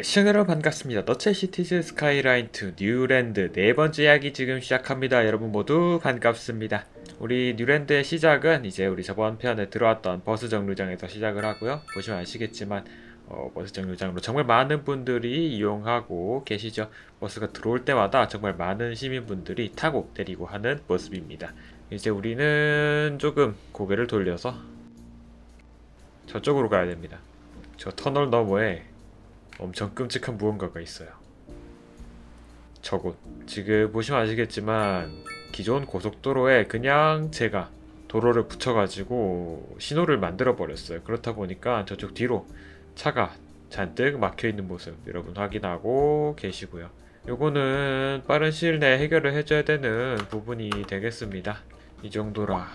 시청자 여러분 반갑습니다. 너체시티즈 스카이라인 2 뉴랜드 네 번째 이야기 지금 시작합니다. 여러분 모두 반갑습니다. 우리 뉴랜드의 시작은 이제 우리 저번 편에 들어왔던 버스 정류장에서 시작을 하고요. 보시면 아시겠지만 어, 버스 정류장으로 정말 많은 분들이 이용하고 계시죠. 버스가 들어올 때마다 정말 많은 시민분들이 타고 내리고 하는 모습입니다. 이제 우리는 조금 고개를 돌려서 저쪽으로 가야 됩니다. 저 터널 너머에 엄청 끔찍한 무언가가 있어요. 저곳. 지금 보시면 아시겠지만 기존 고속도로에 그냥 제가 도로를 붙여가지고 신호를 만들어 버렸어요. 그렇다 보니까 저쪽 뒤로 차가 잔뜩 막혀 있는 모습 여러분 확인하고 계시고요. 요거는 빠른 시일 내에 해결을 해줘야 되는 부분이 되겠습니다. 이 정도라.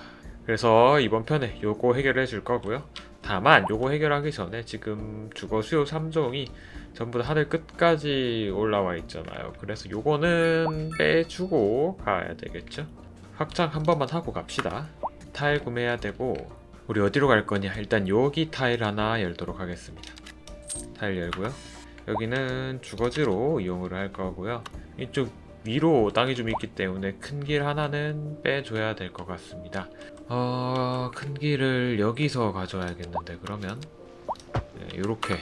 그래서 이번 편에 요거 해결해 줄 거고요. 다만 요거 해결하기 전에 지금 주거 수요 3종이 전부 다 하늘 끝까지 올라와 있잖아요. 그래서 요거는 빼주고 가야 되겠죠. 확장 한 번만 하고 갑시다. 타일 구매해야 되고 우리 어디로 갈 거냐? 일단 여기 타일 하나 열도록 하겠습니다. 타일 열고요. 여기는 주거지로 이용을 할 거고요. 이쪽 위로 땅이 좀 있기 때문에 큰 길 하나는 빼줘야 될 것 같습니다. 어, 큰 길을 여기서 가져와야겠는데 그러면 네, 이렇게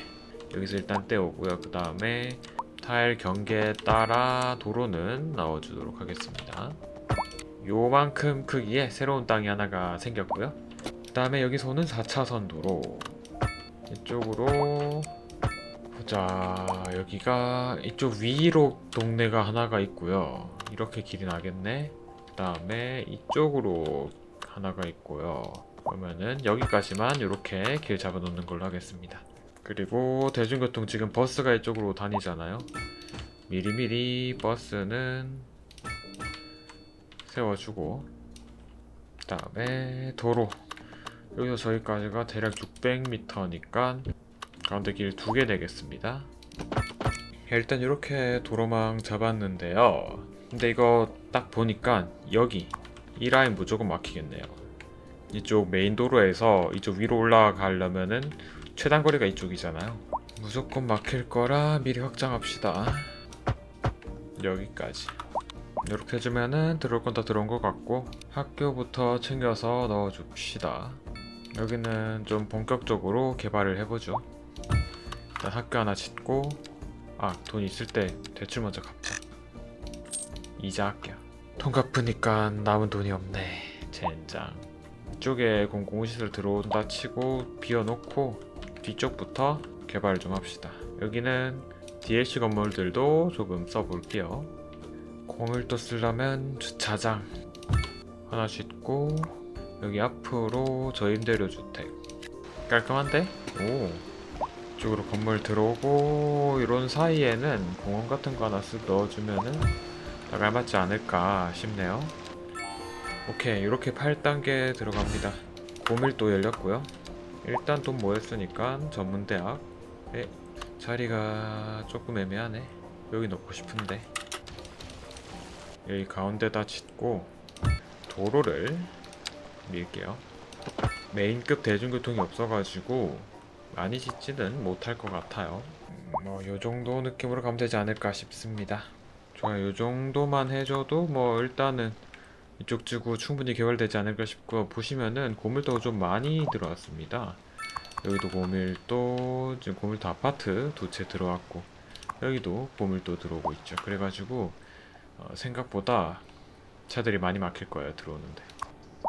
여기서 일단 떼오고요. 그 다음에 타일 경계에 따라 도로는 넣어주도록 하겠습니다. 요만큼 크기의 새로운 땅이 하나가 생겼고요. 그 다음에 여기서는 4차선 도로 이쪽으로 보자 여기가 이쪽 위로 동네가 하나가 있고요. 이렇게 길이 나겠네. 그 다음에 이쪽으로 하나가 있고요. 그러면은 여기까지만 이렇게 길 잡아 놓는 걸로 하겠습니다. 그리고 대중교통 지금 버스가 이쪽으로 다니잖아요. 미리미리 버스는 세워주고 그 다음에 도로 여기서 저기까지가 대략 600m니까 가운데 길 두 개 되겠습니다. 일단 이렇게 도로망 잡았는데요. 근데 이거 딱 보니까 여기 이 라인 무조건 막히겠네요. 이쪽 메인 도로에서 이쪽 위로 올라가려면은 최단 거리가 이쪽이잖아요. 무조건 막힐 거라 미리 확장합시다. 여기까지. 이렇게 해주면은 들어올 건 다 들어온 것 같고 학교부터 챙겨서 넣어줍시다. 여기는 좀 본격적으로 개발을 해보죠. 일단 학교 하나 짓고 아 돈 있을 때 대출 먼저 갚자. 이자 할게요. 돈 갚으니까 남은 돈이 없네. 젠장. 이쪽에 공공시설 들어온다 치고 비워놓고 뒤쪽부터 개발 좀 합시다. 여기는 DLC 건물들도 조금 써볼게요. 공을 또 쓰려면 주차장 하나 짓고 여기 앞으로 저임대료 주택 깔끔한데? 오 이쪽으로 건물 들어오고 이런 사이에는 공원 같은 거 하나 쓱 넣어주면은 다 알맞지 않을까 싶네요. 오케이 이렇게 8단계 들어갑니다. 고밀도 열렸고요. 일단 돈 모였으니까 전문대학 에 자리가 조금 애매하네. 여기 넣고 싶은데 여기 가운데다 짓고 도로를 밀게요. 메인급 대중교통이 없어가지고 많이 짓지는 못할 것 같아요. 뭐 요 정도 느낌으로 가면 되지 않을까 싶습니다. 좋아요. 요 정도만 해줘도 뭐 일단은 이쪽 지구 충분히 개발되지 않을까 싶고 보시면은 고밀도가 좀 많이 들어왔습니다. 여기도 고밀도 지금 고밀도 아파트 두 채 들어왔고 여기도 고밀도 들어오고 있죠. 그래가지고 어, 생각보다 차들이 많이 막힐 거예요 들어오는데.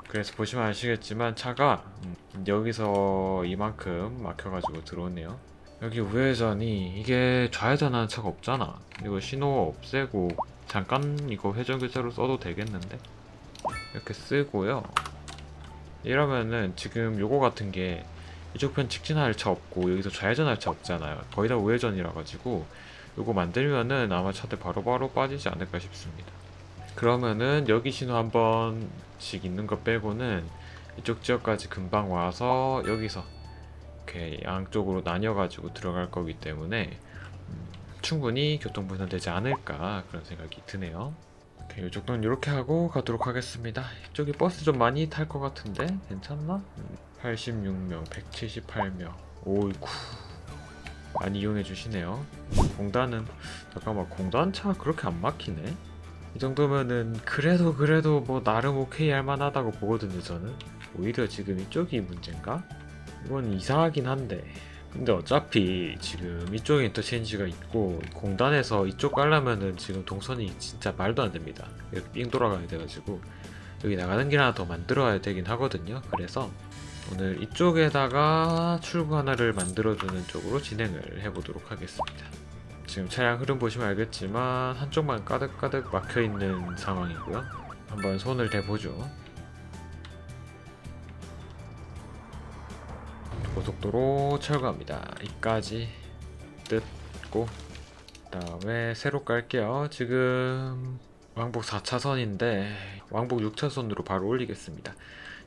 그래서 보시면 아시겠지만 차가 음, 여기서 이만큼 막혀가지고 들어오네요. 여기 우회전이 이게 좌회전하는 차가 없잖아. 이거 신호 없애고 잠깐 이거 회전 교차로 써도 되겠는데? 이렇게 쓰고요. 이러면은 지금 요거 같은 게 이쪽 편 직진할 차 없고 여기서 좌회전할 차 없잖아요. 거의 다 우회전이라 가지고 요거 만들면은 아마 차들 바로바로 빠지지 않을까 싶습니다. 그러면은 여기 신호 한 번씩 있는 거 빼고는 이쪽 지역까지 금방 와서 여기서 이렇게 양쪽으로 나뉘어가지고 들어갈 거기 때문에 음, 충분히 교통 분산되지 않을까 그런 생각이 드네요. 오케이, 이 정도는 이렇게 하고 가도록 하겠습니다. 이쪽에 버스 좀 많이 탈 것 같은데 괜찮나? 음, 86명, 178명. 오이쿠. 많이 이용해 주시네요. 공단은 잠깐만 공단차 그렇게 안 막히네. 이 정도면은 그래도 그래도 뭐 나름 오케이 할 만하다고 보거든요 저는. 오히려 지금 이쪽이 문제인가? 이건 이상하긴 한데. 근데 어차피 지금 이쪽에 인터체인지가 있고 공단에서 이쪽 가려면은 지금 동선이 진짜 말도 안 됩니다. 여기 삥 돌아가야 돼가지고 여기 나가는 길 하나 더 만들어야 되긴 하거든요. 그래서 오늘 이쪽에다가 출구 하나를 만들어주는 쪽으로 진행을 해보도록 하겠습니다. 지금 차량 흐름 보시면 알겠지만 한쪽만 가득가득 막혀 있는 상황이고요. 한번 손을 대보죠. 고속도로 철거합니다. 이까지 뜯고 그다음에 새로 깔게요. 지금 왕복 4차선인데 왕복 6차선으로 바로 올리겠습니다.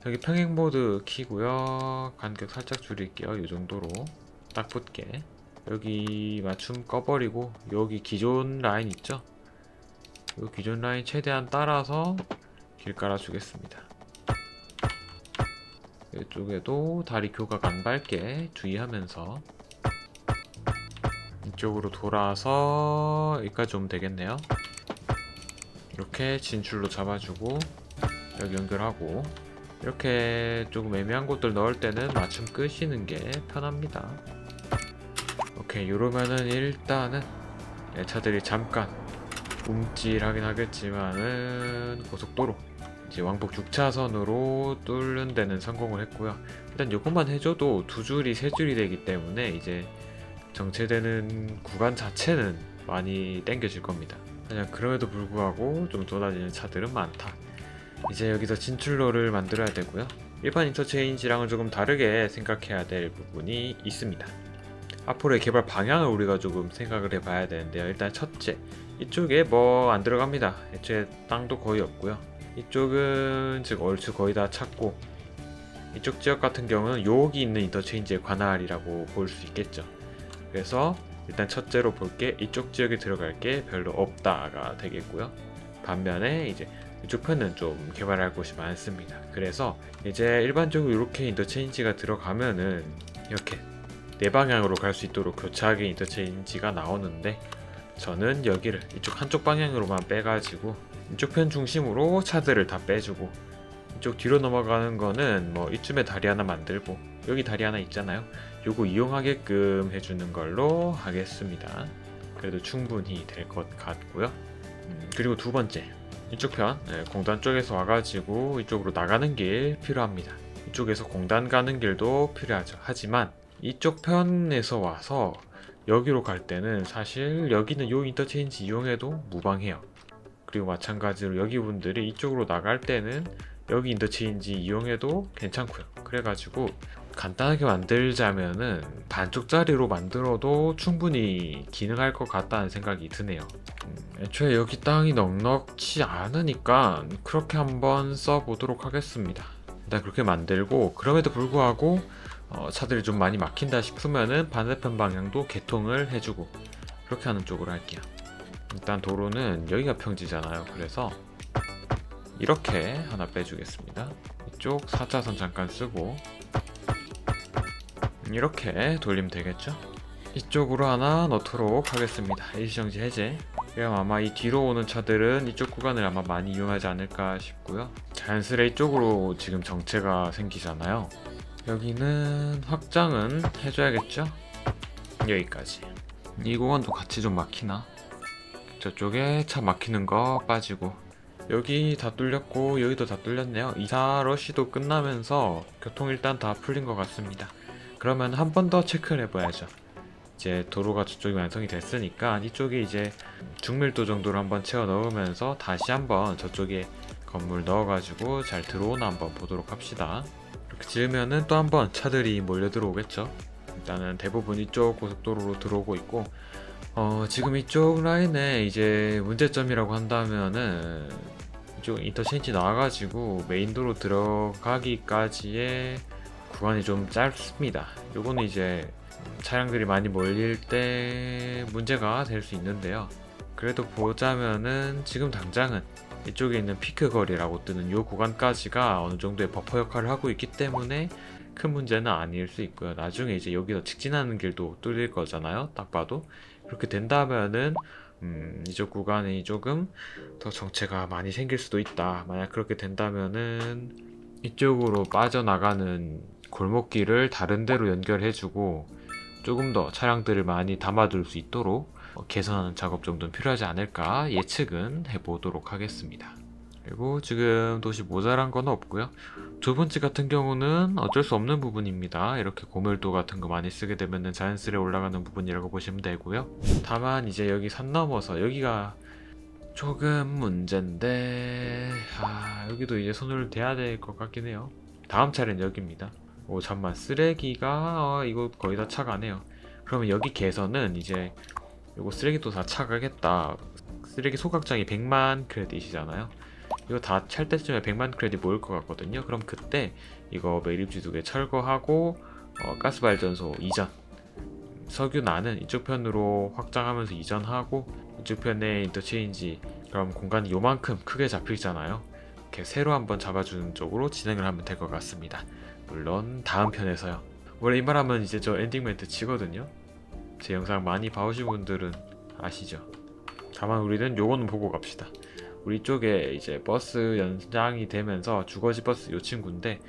여기 평행 모드 키고요. 간격 살짝 줄일게요. 이 정도로 딱 붙게. 여기 맞춤 꺼버리고 여기 기존 라인 있죠? 이 기존 라인 최대한 따라서 길 깔아주겠습니다. 이쪽에도 다리 교각 안 밟게 주의하면서 이쪽으로 돌아서 여기까지 오면 되겠네요. 이렇게 진출로 잡아주고 여기 연결하고 이렇게 조금 애매한 곳들 넣을 때는 맞춤 끄시는 게 편합니다. 오케이 이러면은 일단은 예, 차들이 잠깐 움찔하긴 하겠지만은 고속도로 이제 왕복 6차선으로 뚫는 데는 성공을 했고요. 일단 이것만 해줘도 두 줄이 세 줄이 되기 때문에 이제 정체되는 구간 자체는 많이 땡겨질 겁니다. 그냥 그럼에도 불구하고 좀 쏟아지는 차들은 많다. 이제 여기서 진출로를 만들어야 되고요. 일반 인터체인지랑은 조금 다르게 생각해야 될 부분이 있습니다. 앞으로의 개발 방향을 우리가 조금 생각을 해봐야 되는데요. 일단 첫째, 이쪽에 뭐 안 들어갑니다. 애초에 땅도 거의 없고요. 이쪽은 즉 얼추 거의 다 찾고 이쪽 지역 같은 경우는 여기 있는 인터체인지의 관할이라고 볼 수 있겠죠. 그래서 일단 첫째로 볼 게 이쪽 지역에 들어갈 게 별로 없다가 되겠고요. 반면에 이제 이쪽 편은 좀 개발할 곳이 많습니다. 그래서 이제 일반적으로 이렇게 인터체인지가 들어가면은 이렇게 네 방향으로 갈 수 있도록 교차하게 인터체인지가 나오는데 저는 여기를 이쪽 한쪽 방향으로만 빼가지고 이쪽 편 중심으로 차들을 다 빼주고 이쪽 뒤로 넘어가는 거는 뭐 이쯤에 다리 하나 만들고 여기 다리 하나 있잖아요. 요거 이용하게끔 해주는 걸로 하겠습니다. 그래도 충분히 될 것 같고요. 음, 그리고 두 번째 이쪽 편 네, 공단 쪽에서 와가지고 이쪽으로 나가는 길 필요합니다. 이쪽에서 공단 가는 길도 필요하죠. 하지만 이쪽 편에서 와서 여기로 갈 때는 사실 여기는 요 인터체인지 이용해도 무방해요. 그리고 마찬가지로 여기 분들이 이쪽으로 나갈 때는 여기 인터체인지 이용해도 괜찮고요. 그래가지고 간단하게 만들자면은 반쪽짜리로 만들어도 충분히 기능할 것 같다는 생각이 드네요. 음, 애초에 여기 땅이 넉넉치 않으니까 그렇게 한번 써보도록 하겠습니다. 일단 그렇게 만들고 그럼에도 불구하고 어, 차들이 좀 많이 막힌다 싶으면은 반대편 방향도 개통을 해주고 그렇게 하는 쪽으로 할게요. 일단 도로는 여기가 평지잖아요. 그래서 이렇게 하나 빼주겠습니다. 이쪽 4차선 잠깐 쓰고 이렇게 돌리면 되겠죠? 이쪽으로 하나 넣도록 하겠습니다. 일시정지 해제. 그럼 아마 이 뒤로 오는 차들은 이쪽 구간을 아마 많이 이용하지 않을까 싶고요. 자연스레 이쪽으로 지금 정체가 생기잖아요. 여기는 확장은 해줘야겠죠? 여기까지. 이 구간도 같이 좀 막히나? 저쪽에 차 막히는 거 빠지고 여기 다 뚫렸고 여기도 다 뚫렸네요. 이사 러시도 끝나면서 교통 일단 다 풀린 것 같습니다. 그러면 한 번 더 체크를 해봐야죠. 이제 도로가 저쪽이 완성이 됐으니까 이쪽에 이제 중밀도 정도로 한번 채워 넣으면서 다시 한번 저쪽에 건물 넣어가지고 잘 들어오나 한번 보도록 합시다. 이렇게 지으면은 또 한번 차들이 몰려 들어오겠죠. 일단은 대부분 이쪽 고속도로로 들어오고 있고 어, 지금 이쪽 라인에 이제 문제점이라고 한다면은 이쪽 인터체인지 나와가지고 메인도로 들어가기까지의 구간이 좀 짧습니다. 요거는 이제 차량들이 많이 몰릴 때 문제가 될 수 있는데요. 그래도 보자면은 지금 당장은 이쪽에 있는 피크 거리라고 뜨는 요 구간까지가 어느 정도의 버퍼 역할을 하고 있기 때문에 큰 문제는 아닐 수 있고요. 나중에 이제 여기서 직진하는 길도 뚫릴 거잖아요. 딱 봐도 그렇게 된다면은 음, 이쪽 구간이 조금 더 정체가 많이 생길 수도 있다. 만약 그렇게 된다면은 이쪽으로 빠져나가는 골목길을 다른 데로 연결해주고 조금 더 차량들을 많이 담아둘 수 있도록 어, 개선하는 작업 정도는 필요하지 않을까 예측은 해보도록 하겠습니다. 그리고 지금 도시 모자란 건 없고요. 두 번째 같은 경우는 어쩔 수 없는 부분입니다. 이렇게 고밀도 같은 거 많이 쓰게 되면 자연스레 올라가는 부분이라고 보시면 되고요. 다만 이제 여기 산 넘어서 여기가 조금 문제인데 아 여기도 이제 손을 대야 될 것 같긴 해요. 다음 차례는 여기입니다. 오 잠만 쓰레기가 어, 이거 거의 다 차가네요. 그러면 여기 개선은 이제 이거 쓰레기도 다 차가겠다. 쓰레기 소각장이 100만 크레딧이잖아요. 이거 다 찰 때쯤에 100만 크레딧 모일 것 같거든요. 그럼 그때 이거 매립지 두 개 철거하고 어, 가스 발전소 이전 석유 나는 이쪽 편으로 확장하면서 이전하고 이쪽 편에 인터체인지 그럼 공간이 요만큼 크게 잡히잖아요. 이렇게 새로 한번 잡아주는 쪽으로 진행을 하면 될 것 같습니다. 물론 다음 편에서요. 원래 이 말하면 이제 저 엔딩 멘트 치거든요. 제 영상 많이 봐오신 분들은 아시죠? 다만 우리는 요거는 보고 갑시다. 우리 쪽에 이제 버스 연장이 되면서 주거지 버스 요 친구인데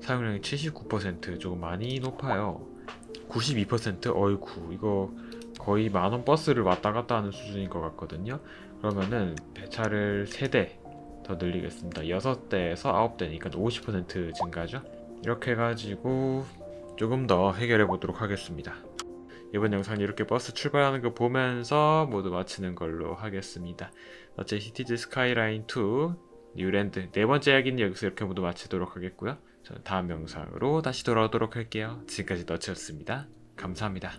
사용량이 79% 조금 많이 높아요. 92% 어이구 이거 거의 만원 버스를 왔다 갔다 하는 수준인 것 같거든요. 그러면은 배차를 3대 더 늘리겠습니다. 6대에서 9대니까 50% 증가죠. 이렇게 해가지고 조금 더 해결해 보도록 하겠습니다. 이번 영상 이렇게 버스 출발하는 거 보면서 모두 마치는 걸로 하겠습니다. 어째 시티즈 스카이라인 2 뉴랜드 네 번째 이야기는 여기서 이렇게 모두 마치도록 하겠고요. 저는 다음 영상으로 다시 돌아오도록 할게요. 지금까지 너츠였습니다. 감사합니다.